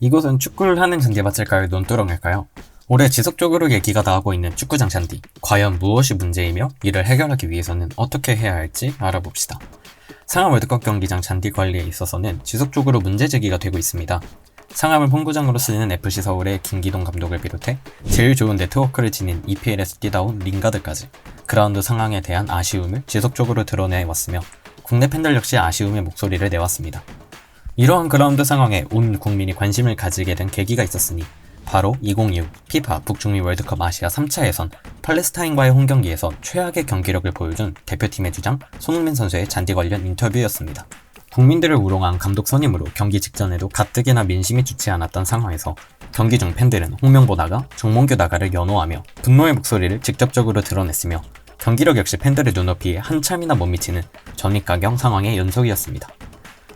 이곳은 축구를 하는 잔디밭일까요? 논두렁일까요? 올해 지속적으로 얘기가 나오고 있는 축구장 잔디. 과연 무엇이 문제이며 이를 해결하기 위해서는 어떻게 해야 할지 알아봅시다. 상암 월드컵 경기장 잔디 관리에 있어서는 지속적으로 문제 제기가 되고 있습니다. 상암을 홈구장으로 쓰는 FC 서울의 김기동 감독을 비롯해 제일 좋은 네트워크를 지닌 EPL에서 뛰다온 링가드까지 그라운드 상황에 대한 아쉬움을 지속적으로 드러내왔으며 국내 팬들 역시 아쉬움의 목소리를 내왔습니다. 이러한 그라운드 상황에 온 국민이 관심을 가지게 된 계기가 있었으니 바로 2026 피파 북중미 월드컵 아시아 3차 예선 팔레스타인과의 홈 경기에서 최악의 경기력을 보여준 대표팀의 주장 손흥민 선수의 잔디 관련 인터뷰였습니다. 국민들을 우롱한 감독 선임으로 경기 직전에도 가뜩이나 민심이 좋지 않았던 상황에서 경기 중 팬들은 홍명보 나가, 정몽규 나가를 연호하며 분노의 목소리를 직접적으로 드러냈으며 경기력 역시 팬들의 눈높이에 한참이나 못 미치는 전입가경 상황의 연속이었습니다.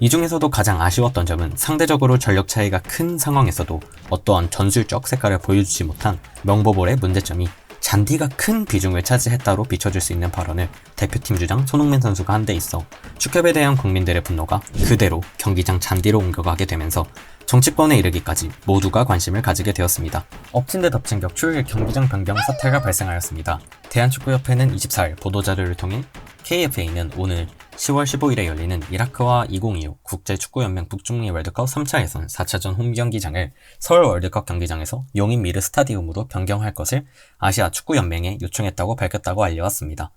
이 중에서도 가장 아쉬웠던 점은 상대적으로 전력 차이가 큰 상황에서도 어떠한 전술적 색깔을 보여주지 못한 명보볼의 문제점이 잔디가 큰 비중을 차지했다로 비춰줄 수 있는 발언을 대표팀 주장 손흥민 선수가 한 데 있어 축협에 대한 국민들의 분노가 그대로 경기장 잔디로 옮겨가게 되면서 정치권에 이르기까지 모두가 관심을 가지게 되었습니다. 엎친 데 덮친 격추 경기장 변경 사태가 발생하였습니다. 대한축구협회는 24일 보도자료를 통해 KFA는 오늘 10월 15일에 열리는 이라크와 2025 국제축구연맹 북중미 월드컵 3차 예선 4차전 홈 경기장을 서울 월드컵 경기장에서 용인 미르 스타디움으로 변경할 것을 아시아 축구연맹에 요청했다고 밝혔다고 알려왔습니다.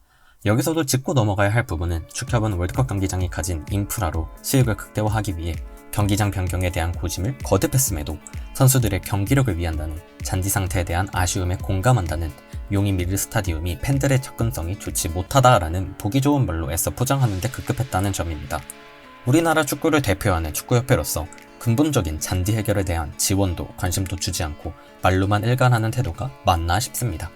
여기서도 짚고 넘어가야 할 부분은 축협은 월드컵 경기장이 가진 인프라로 수익을 극대화하기 위해 경기장 변경에 대한 고심을 거듭했음에도 선수들의 경기력을 위한다는 잔디 상태에 대한 아쉬움에 공감한다는 용인 미르 스타디움이 팬들의 접근성이 좋지 못하다라는 보기 좋은 말로 애써 포장하는데 급급했다는 점입니다. 우리나라 축구를 대표하는 축구협회로서 근본적인 잔디 해결에 대한 지원도 관심도 주지 않고 말로만 일관하는 태도가 맞나 싶습니다.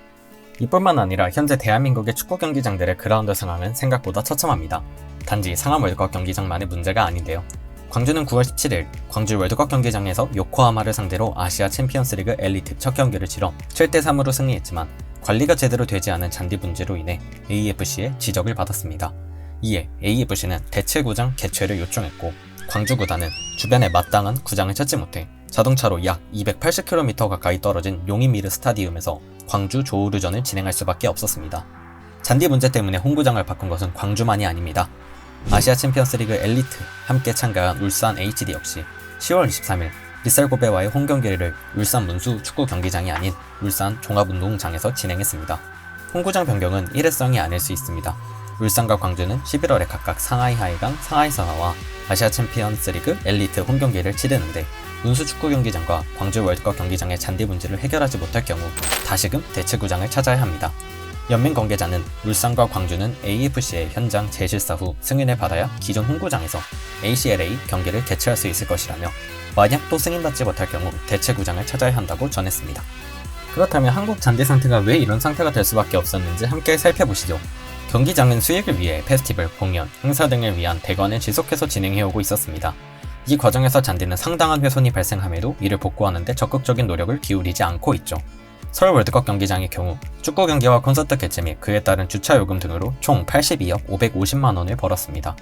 이뿐만 아니라 현재 대한민국의 축구 경기장들의 그라운드 상황은 생각보다 처참합니다. 단지 상암 월드컵 경기장만의 문제가 아닌데요. 광주는 9월 17일 광주 월드컵 경기장에서 요코하마를 상대로 아시아 챔피언스리그 엘리트 첫 경기를 치러 7대3으로 승리했지만 관리가 제대로 되지 않은 잔디 문제로 인해 AFC의 지적을 받았습니다. 이에 AFC는 대체 구장 개최를 요청했고 광주 구단은 주변에 마땅한 구장을 찾지 못해 자동차로 약 280km 가까이 떨어진 용인미르 스타디움에서 광주 조우르전을 진행할 수밖에 없었습니다. 잔디 문제 때문에 홍구장을 바꾼 것은 광주만이 아닙니다. 아시아 챔피언스 리그 엘리트 함께 참가한 울산 HD 역시 10월 23일 리셀고베와의 홈 경기를 울산 문수 축구 경기장이 아닌 울산 종합운동장에서 진행했습니다. 홍구장 변경은 일회성이 아닐 수 있습니다. 울산과 광주는 11월에 각각 상하이 하이강, 상하이 선화와 아시아 챔피언스 리그 엘리트 홈 경기를 치르는데 문수 축구 경기장과 광주 월드컵 경기장의 잔디 문제를 해결하지 못할 경우 다시금 대체 구장을 찾아야 합니다. 연맹 관계자는 울산과 광주는 AFC의 현장 재실사 후 승인을 받아야 기존 홍구장에서 ACLA 경기를 개최할 수 있을 것이라며 만약 또 승인받지 못할 경우 대체 구장을 찾아야 한다고 전했습니다. 그렇다면 한국 잔디 상태가 왜 이런 상태가 될 수밖에 없었는지 함께 살펴보시죠. 경기장은 수익을 위해 페스티벌, 공연, 행사 등을 위한 대관을 지속해서 진행해오고 있었습니다. 이 과정에서 잔디는 상당한 훼손이 발생함에도 이를 복구하는데 적극적인 노력을 기울이지 않고 있죠. 서울 월드컵 경기장의 경우 축구 경기와 콘서트 개최 및 그에 따른 주차 요금 등으로 총 82억 550만 원을 벌었습니다.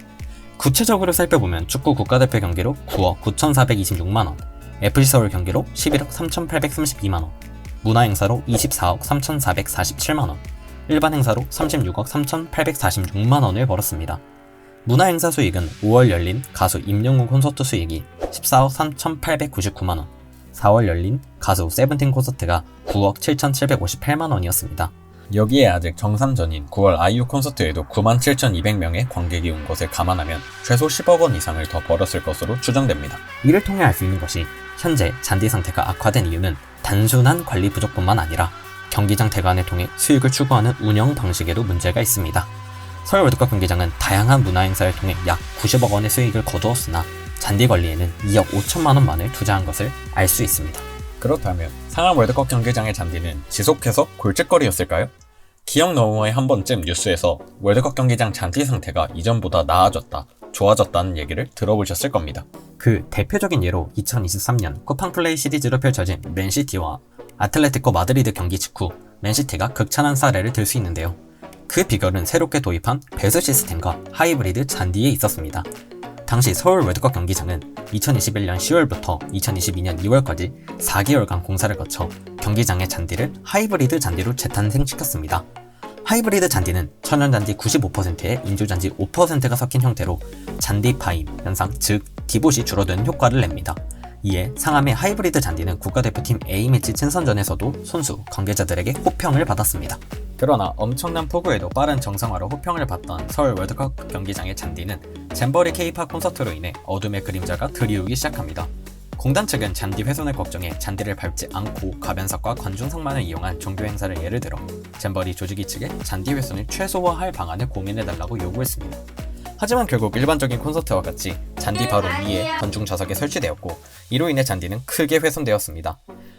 구체적으로 살펴보면 축구 국가대표 경기로 9억 9,426만 원, FC 서울 경기로 11억 3,832만 원, 문화 행사로 24억 3,447만 원, 일반 행사로 36억 3,846만 원을 벌었습니다. 문화 행사 수익은 5월 열린 가수 임영웅 콘서트 수익이 14억 3,899만 원, 4월 열린 가수 세븐틴 콘서트가 9억 7,758만 원이었습니다. 여기에 아직 정상전인 9월 아이유 콘서트에도 97,200명의 관객이 온 것을 감안하면 최소 10억 원 이상을 더 벌었을 것으로 추정됩니다. 이를 통해 알 수 있는 것이 현재 잔디 상태가 악화된 이유는 단순한 관리 부족뿐만 아니라 경기장 대관을 통해 수익을 추구하는 운영 방식에도 문제가 있습니다. 서울 월드컵 경기장은 다양한 문화 행사를 통해 약 90억 원의 수익을 거두었으나 잔디 관리에는 2억 5천만 원만을 투자한 것을 알 수 있습니다. 그렇다면 상암 월드컵 경기장의 잔디는 지속해서 골칫거리였을까요? 기억 너머에 한 번쯤 뉴스에서 월드컵 경기장 잔디 상태가 이전보다 나아졌다, 좋아졌다는 얘기를 들어보셨을 겁니다. 그 대표적인 예로 2023년 쿠팡 플레이 시리즈로 펼쳐진 맨시티와 아틀레티코 마드리드 경기 직후 맨시티가 극찬한 사례를 들 수 있는데요. 그 비결은 새롭게 도입한 배수 시스템과 하이브리드 잔디에 있었습니다. 당시 서울 월드컵 경기장은 2021년 10월부터 2022년 2월까지 4개월간 공사를 거쳐 경기장의 잔디를 하이브리드 잔디로 재탄생시켰습니다. 하이브리드 잔디는 천연잔디 95%에 인조잔디 5%가 섞인 형태로 잔디 파임 현상, 즉 디봇이 줄어드는 효과를 냅니다. 이에 상암의 하이브리드 잔디는 국가대표팀 A매치 친선전에서도 선수, 관계자들에게 호평을 받았습니다. 그러나 엄청난 폭우에도 빠른 정상화로 호평을 받던 서울 월드컵 경기장의 잔디는 잼버리 케이팝 콘서트로 인해 어둠의 그림자가 드리우기 시작합니다. 공단 측은 잔디 훼손을 걱정해 잔디를 밟지 않고 가변석과 관중석만을 이용한 종교 행사를 예를 들어 잼버리 조직위 측에 잔디 훼손을 최소화할 방안을 고민해달라고 요구했습니다. 하지만 결국 일반적인 콘서트와 같이 잔디 바로 위에 관중 좌석에 설치되었고 이로 인해 잔디는 크게 훼손되었습니다.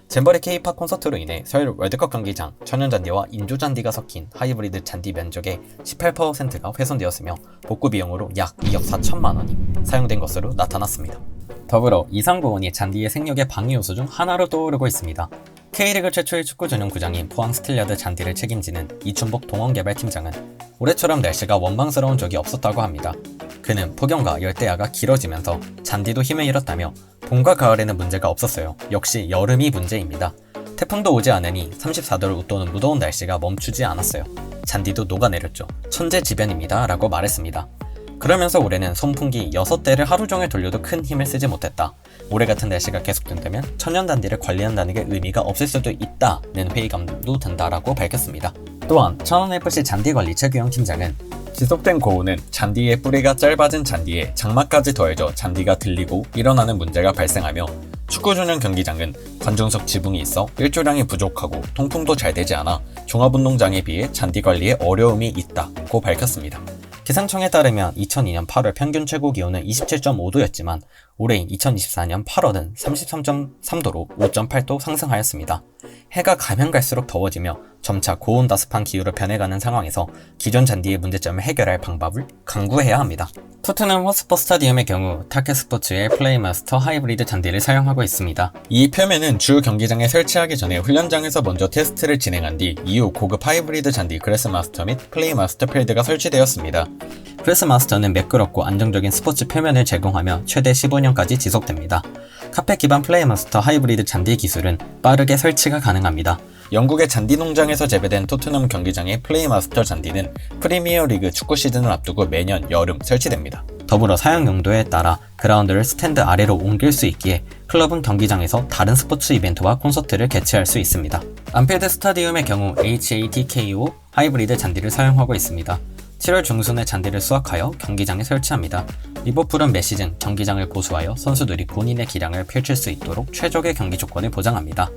잼버리 K-팝 콘서트로 인해 서울 월드컵 경기장 천연잔디와 인조잔디가 섞인 하이브리드 잔디 면적의 18%가 훼손되었으며 복구 비용으로 약 2억 4천만 원이 사용된 것으로 나타났습니다. 더불어 이상보원이 잔디의 생육의 방해 요소 중 하나로 떠오르고 있습니다. K리그 최초의 축구 전용 구장인 포항 스틸리아드 잔디를 책임지는 이춘복 동원개발팀장은 올해처럼 날씨가 원망스러운 적이 없었다고 합니다. 그는 폭염과 열대야가 길어지면서 잔디도 힘을 잃었다며 봄과 가을에는 문제가 없었어요. 역시 여름이 문제입니다. 태풍도 오지 않으니 34도를 웃도는 무더운 날씨가 멈추지 않았어요. 잔디도 녹아내렸죠. 천재지변입니다. 라고 말했습니다. 그러면서 올해는 선풍기 6대를 하루 종일 돌려도 큰 힘을 쓰지 못했다. 올해 같은 날씨가 계속된다면 천연단디를 관리한다는 게 의미가 없을 수도 있다는 회의감도 든다라고 밝혔습니다. 또한 천안FC 잔디관리 최규영 팀장은 지속된 고온은 잔디의 뿌리가 짧아진 잔디에 장마까지 더해져 잔디가 들리고 일어나는 문제가 발생하며 축구 전용 경기장은 관중석 지붕이 있어 일조량이 부족하고 통풍도 잘 되지 않아 종합운동장에 비해 잔디 관리에 어려움이 있다고 밝혔습니다. 기상청에 따르면 2002년 8월 평균 최고 기온은 27.5도였지만 올해인 2024년 8월은 33.3도로 5.8도 상승하였습니다. 해가 가면 갈수록 더워지며 점차 고온다습한 기후로 변해가는 상황에서 기존 잔디의 문제점을 해결할 방법을 강구해야 합니다. 토트넘 허스퍼 스타디움의 경우 타켓 스포츠의 플레이마스터 하이브리드 잔디를 사용하고 있습니다. 이 표면은 주 경기장에 설치하기 전에 훈련장에서 먼저 테스트를 진행한 뒤 이후 고급 하이브리드 잔디 그래스마스터 및 플레이마스터 필드가 설치되었습니다. 그래스마스터는 매끄럽고 안정적인 스포츠 표면을 제공하며 최대 15년까지 지속됩니다. 카페 기반 플레이마스터 하이브리드 잔디 기술은 빠르게 설치가 가능합니다. 영국의 잔디 농장에서 재배된 토트넘 경기장의 플레이마스터 잔디는 프리미어 리그 축구 시즌을 앞두고 매년 여름 설치됩니다. 더불어 사용 용도에 따라 그라운드를 스탠드 아래로 옮길 수 있기에 클럽은 경기장에서 다른 스포츠 이벤트와 콘서트를 개최할 수 있습니다. 안필드 스타디움의 경우 HATKO 하이브리드 잔디를 사용하고 있습니다. 7월 중순에 잔디를 수확하여 경기장에 설치합니다. 리버풀은 매 시즌 경기장을 보수하여 선수들이 본인의 기량을 펼칠 수 있도록 최적의 경기 조건을 보장합니다.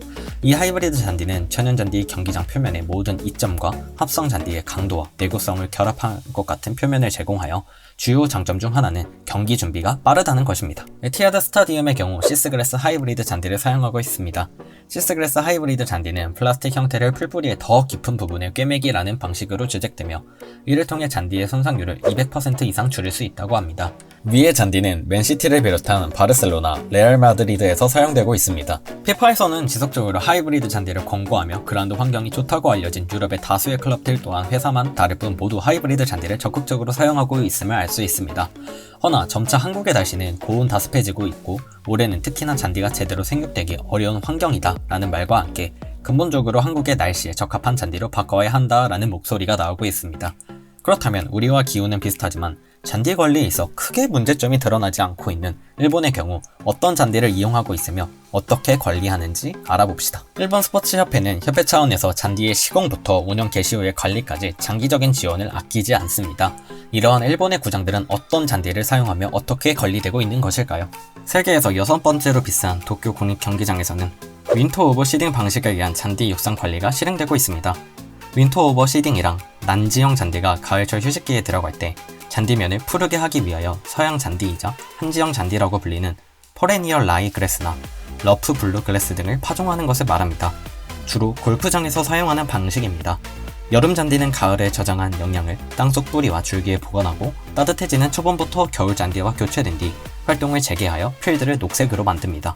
이 하이브리드 잔디는 천연 잔디 경기장 표면의 모든 이점과 합성 잔디의 강도와 내구성을 결합한 것 같은 표면을 제공하여 주요 장점 중 하나는 경기 준비가 빠르다는 것입니다. 에티아드 스타디움의 경우 시스그레스 하이브리드 잔디를 사용하고 있습니다. 시스그레스 하이브리드 잔디는 플라스틱 형태를 풀뿌리의 더 깊은 부분에 꿰매기라는 방식으로 제작되며 이를 통해 잔디의 손상률을 200% 이상 줄일 수 있다고 합니다. 위의 잔디는 맨시티를 비롯한 바르셀로나, 레알 마드리드에서 사용되고 있습니다. 피파에서는 지속적으로 하이브리드 잔디를 권고하며 그라운드 환경이 좋다고 알려진 유럽의 다수의 클럽들 또한 회사만 다를 뿐 모두 하이브리드 잔디를 적극적으로 사용하고 있음을 알수 있습니다. 허나 점차 한국의 날씨는 고온 다습해지고 있고 올해는 특히나 잔디가 제대로 생육되기 어려운 환경이다 라는 말과 함께 근본적으로 한국의 날씨에 적합한 잔디로 바꿔야 한다 라는 목소리가 나오고 있습니다. 그렇다면 우리와 기후는 비슷하지만 잔디 관리에 있어 크게 문제점이 드러나지 않고 있는 일본의 경우 어떤 잔디를 이용하고 있으며 어떻게 관리하는지 알아봅시다. 일본 스포츠협회는 협회 차원에서 잔디의 시공부터 운영 개시 후의 관리까지 장기적인 지원을 아끼지 않습니다. 이러한 일본의 구장들은 어떤 잔디를 사용하며 어떻게 관리되고 있는 것일까요? 세계에서 여섯 번째로 비싼 도쿄 국립 경기장에서는 윈터 오버 시딩 방식에 의한 잔디 육상 관리가 실행되고 있습니다. 윈터 오버 시딩이랑 난지형 잔디가 가을철 휴식기에 들어갈 때 잔디면을 푸르게 하기 위하여 서양 잔디이자 한지형 잔디라고 불리는 포레니얼 라이 그레스나 러프 블루 글래스 등을 파종하는 것을 말합니다. 주로 골프장에서 사용하는 방식입니다. 여름 잔디는 가을에 저장한 영양을 땅속 뿌리와 줄기에 보관하고 따뜻해지는 초봄부터 겨울 잔디와 교체된 뒤 활동을 재개하여 필드를 녹색으로 만듭니다.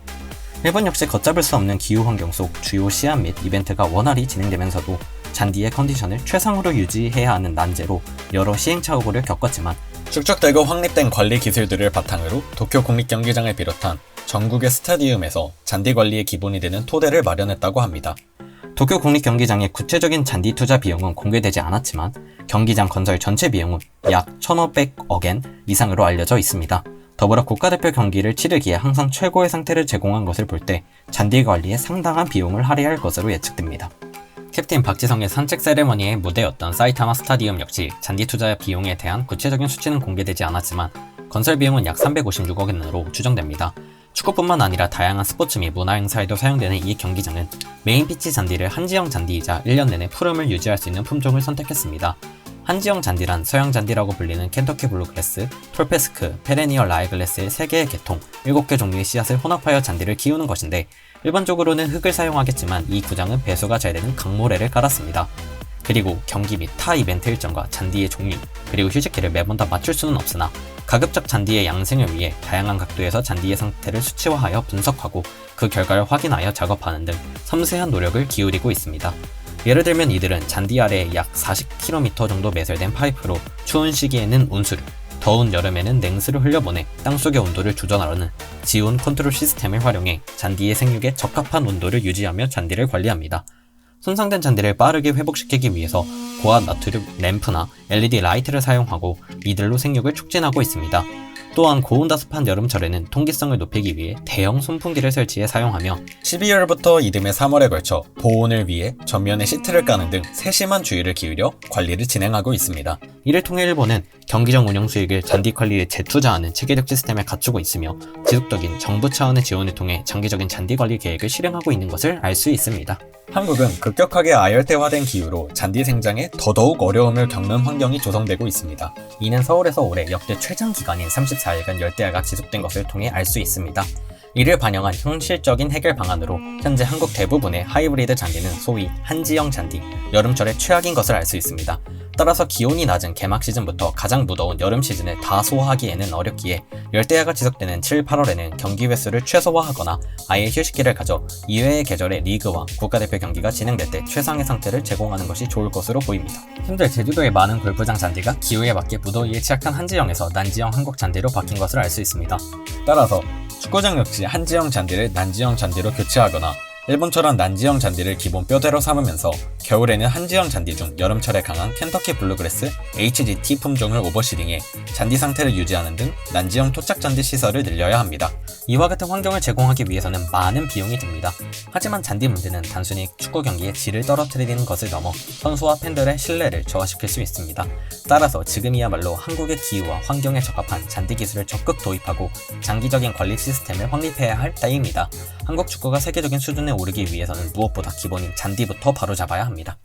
일본 역시 걷잡을 수 없는 기후 환경 속 주요 시합 및 이벤트가 원활히 진행되면서도 잔디의 컨디션을 최상으로 유지해야 하는 난제로 여러 시행착오를 겪었지만 축적되고 확립된 관리 기술들을 바탕으로 도쿄 국립경기장을 비롯한 전국의 스타디움에서 잔디 관리의 기본이 되는 토대를 마련했다고 합니다. 도쿄 국립경기장의 구체적인 잔디 투자 비용은 공개되지 않았지만 경기장 건설 전체 비용은 약 1,500억엔 이상으로 알려져 있습니다. 더불어 국가대표 경기를 치르기에 항상 최고의 상태를 제공한 것을 볼 때 잔디 관리에 상당한 비용을 할애할 것으로 예측됩니다. 캡틴 박지성의 산책 세레머니의 무대였던 사이타마 스타디움 역시 잔디 투자 비용에 대한 구체적인 수치는 공개되지 않았지만 건설 비용은 약 356억 엔으로 추정됩니다. 축구뿐만 아니라 다양한 스포츠 및 문화 행사에도 사용되는 이 경기장은 메인 피치 잔디를 한지형 잔디이자 1년 내내 푸름을 유지할 수 있는 품종을 선택했습니다. 한지형 잔디란 서양 잔디라고 불리는 켄터키 블루그래스, 톨페스크, 페레니얼 라이글레스의 3개의 계통, 7개 종류의 씨앗을 혼합하여 잔디를 키우는 것인데 일반적으로는 흙을 사용하겠지만 이 구장은 배수가 잘 되는 강모래를 깔았습니다. 그리고 경기 및 타 이벤트 일정과 잔디의 종류, 그리고 휴식기를 매번 다 맞출 수는 없으나 가급적 잔디의 양생을 위해 다양한 각도에서 잔디의 상태를 수치화하여 분석하고 그 결과를 확인하여 작업하는 등 섬세한 노력을 기울이고 있습니다. 예를 들면 이들은 잔디 아래에 약 40km 정도 매설된 파이프로 추운 시기에는 온수를, 더운 여름에는 냉수를 흘려보내 땅속의 온도를 조절하는 지온 컨트롤 시스템을 활용해 잔디의 생육에 적합한 온도를 유지하며 잔디를 관리합니다. 손상된 잔디를 빠르게 회복시키기 위해서 고압 나트륨 램프나 LED 라이트를 사용하고 이들로 생육을 촉진하고 있습니다. 또한 고온다습한 여름철에는 통기성을 높이기 위해 대형 선풍기를 설치해 사용하며 12월부터 이듬해 3월에 걸쳐 보온을 위해 전면에 시트를 까는 등 세심한 주의를 기울여 관리를 진행하고 있습니다. 이를 통해 일본은 경기장 운영 수익을 잔디 관리에 재투자하는 체계적 시스템을 갖추고 있으며 지속적인 정부 차원의 지원을 통해 장기적인 잔디 관리 계획을 실행하고 있는 것을 알 수 있습니다. 한국은 급격하게 아열대화된 기후로 잔디 생장에 더더욱 어려움을 겪는 환경이 조성되고 있습니다. 이는 서울에서 올해 역대 최장 기간인 34일간 열대야가 지속된 것을 통해 알 수 있습니다. 이를 반영한 현실적인 해결 방안으로 현재 한국 대부분의 하이브리드 잔디는 소위 한지형 잔디, 여름철에 최악인 것을 알 수 있습니다. 따라서 기온이 낮은 개막 시즌부터 가장 무더운 여름 시즌을 다 소화하기에는 어렵기에 열대야가 지속되는 7, 8월에는 경기 횟수를 최소화하거나 아예 휴식기를 가져 이외의 계절의 리그와 국가대표 경기가 진행될 때 최상의 상태를 제공하는 것이 좋을 것으로 보입니다. 현재 제주도의 많은 골프장 잔디가 기후에 맞게 무더위에 취약한 한지형에서 난지형 한국 잔디로 바뀐 것을 알 수 있습니다. 따라서 축구장 역시 한지형 잔디를 난지형 잔디로 교체하거나 일본처럼 난지형 잔디를 기본 뼈대로 삼으면서 겨울에는 한지형 잔디 중 여름철에 강한 켄터키 블루그래스 HGT 품종을 오버시링해 잔디 상태를 유지하는 등 난지형 토착 잔디 시설을 늘려야 합니다. 이와 같은 환경을 제공하기 위해서는 많은 비용이 듭니다. 하지만 잔디 문제는 단순히 축구 경기의 질을 떨어뜨리는 것을 넘어 선수와 팬들의 신뢰를 저하시킬 수 있습니다. 따라서 지금이야말로 한국의 기후와 환경에 적합한 잔디 기술을 적극 도입하고 장기적인 관리 시스템을 확립해야 할 때입니다. 한국 축구가 세계적인 수준 에 오르기 위해서는 무엇보다 기본인 잔디부터 바로잡아야 합니다.